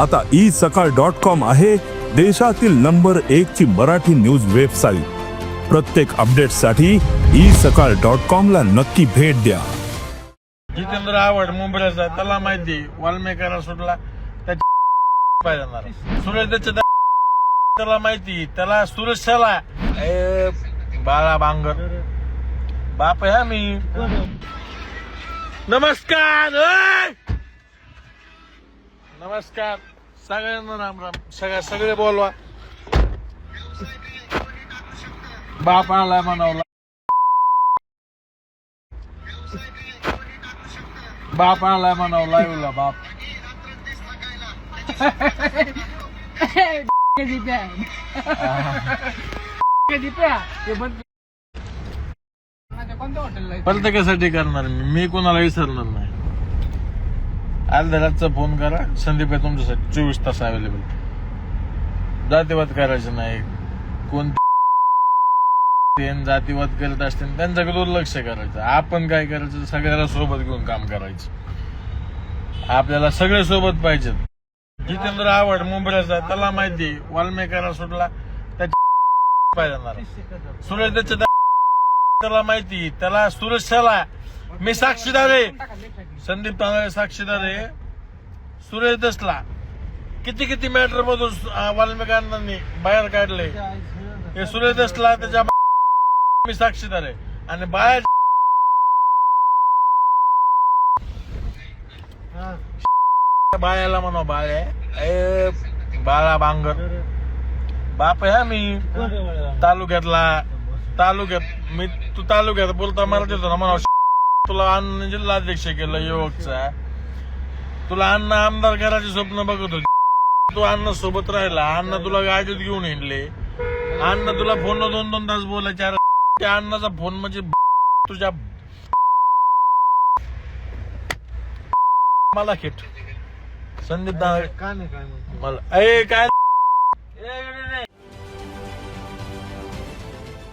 आता ई सकाळ dot com आहे देशातील नंबर एक ची मराठी न्यूज वेबसाईट. प्रत्येक अपडेटसाठी ई सकाळ डॉट कॉम ला नक्की भेट द्या. जितेंद्र आवड मुंबईचा त्याला माहिती वाल्मिकाला सुटला त्याच्या सुरेश त्याला माहिती त्याला सुरक्षाला ए बाळा बांगर बाप ह्या मी. नमस्कार नमस्कार. सगळ्यांना राम राम. सगळ्या सगळे बोलवा. बाप आलाय म्हणावला. बाप आलाय म्हणावं लाईव्हला बाप. प्रत्येकासाठी करणार मी? मी कोणाला विसरणार नाही. अर्ध्या रातचा फोन करा. संदीप आहे तुमच्यासाठी. चोवीस तास अवेलेबल जातीवाद करायचं नाही. कोणते जातीवाद करत असतील त्यांच्याकडे दुर्लक्ष करायचं. आपण काय करायचं? सगळ्याला सोबत घेऊन काम करायचं. आपल्याला सगळे सोबत पाहिजेत. जितेंद्र आवड मुंबईचा त्याला माहिती वाल्मेकरा सुटला त्याच्या पाहिजे सुरेश त्याच्या त्याला माहिती त्याला सुरेशाला मी साक्षीदार आहे. संदीप तांदळे साक्षीदार आहे. सुरेश दसला. किती किती मॅटर मधून वाल्मिकांनी बाहेर काढले? हे सुरेश दसला त्याच्या मी साक्षीदार आहे. आणि बाहेर बाळ्याला म्हणा बाळे ए बाळा बांगर बाप आहे मी. तालुक्यातला तालुक्यात मी तू तालुक्यात बोलता मराठीत होता ना म्हणा तुला अन्न जिल्हाध्यक्ष केलं युवकचा तुला अन्न आमदार करायचे स्वप्न बघत होते. तू अन्न सोबत राहिला अन्न तुला गाडीत घेऊन हिंडले. अन्न तुला फोन दोन दोन तास बोलायचे अरे त्या अण्णाचा फोन म्हणजे तुझ्या मला खेट. संदीप दादा मला ए काय